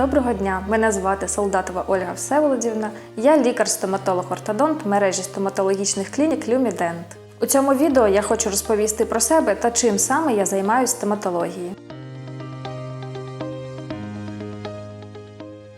Доброго дня! Мене звати Солдатова Ольга Всеволодівна. Я лікар-стоматолог-ортодонт мережі стоматологічних клінік Люмідент. У цьому відео я хочу розповісти про себе та чим саме я займаюся стоматологією.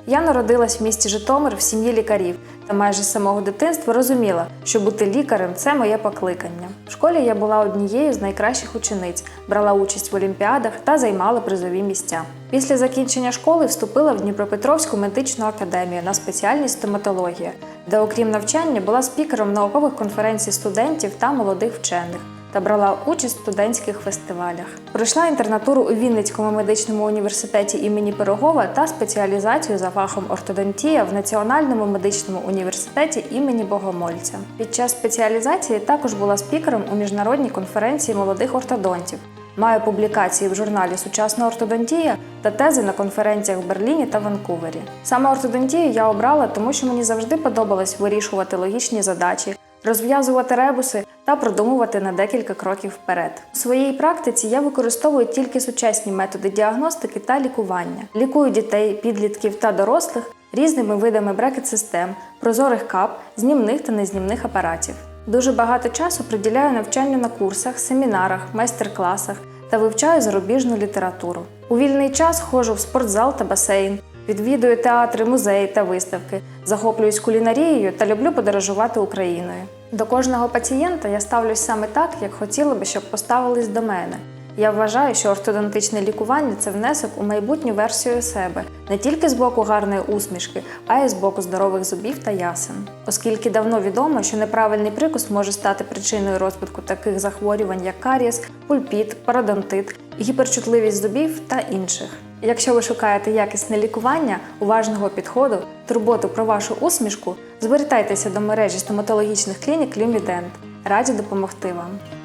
Я народилась в місті Житомир в сім'ї лікарів та майже з самого дитинства розуміла, що бути лікарем це моє покликання. В школі я була однією з найкращих учениць, брала участь в олімпіадах та займала призові місця. Після закінчення школи вступила в Дніпропетровську медичну академію на спеціальність стоматологія, де, окрім навчання, була спікером наукових конференцій студентів та молодих вчених та брала участь в студентських фестивалях. Пройшла інтернатуру у Вінницькому медичному університеті імені Пирогова та спеціалізацію за фахом ортодонтія в Національному медичному університеті імені Богомольця. Під час спеціалізації також була спікером у міжнародній конференції молодих ортодонтів. Маю публікації в журналі Сучасна ортодонтія та тези на конференціях в Берліні та Ванкувері. Саме ортодонтію я обрала, тому що мені завжди подобалось вирішувати логічні задачі, розв'язувати ребуси та продумувати на декілька кроків вперед. У своїй практиці я використовую тільки сучасні методи діагностики та лікування. Лікую дітей, підлітків та дорослих різними видами брекет-систем, прозорих кап, знімних та незнімних апаратів. Дуже багато часу приділяю навчанню на курсах, семінарах, майстер-класах та вивчаю зарубіжну літературу. У вільний час ходжу в спортзал та басейн, відвідую театри, музеї та виставки, захоплююсь кулінарією та люблю подорожувати Україною. До кожного пацієнта я ставлюсь саме так, як хотіла би, щоб поставились до мене. Я вважаю, що ортодонтичне лікування це внесок у майбутню версію себе не тільки з боку гарної усмішки, а й з боку здорових зубів та ясен. Оскільки давно відомо, що неправильний прикус може стати причиною розвитку таких захворювань, як карієс, пульпіт, пародонтит, гіперчутливість зубів та інших. Якщо ви шукаєте якісне лікування, уважного підходу, турботу про вашу усмішку, звертайтеся до мережі стоматологічних клінік Люмідент. Раді допомогти вам.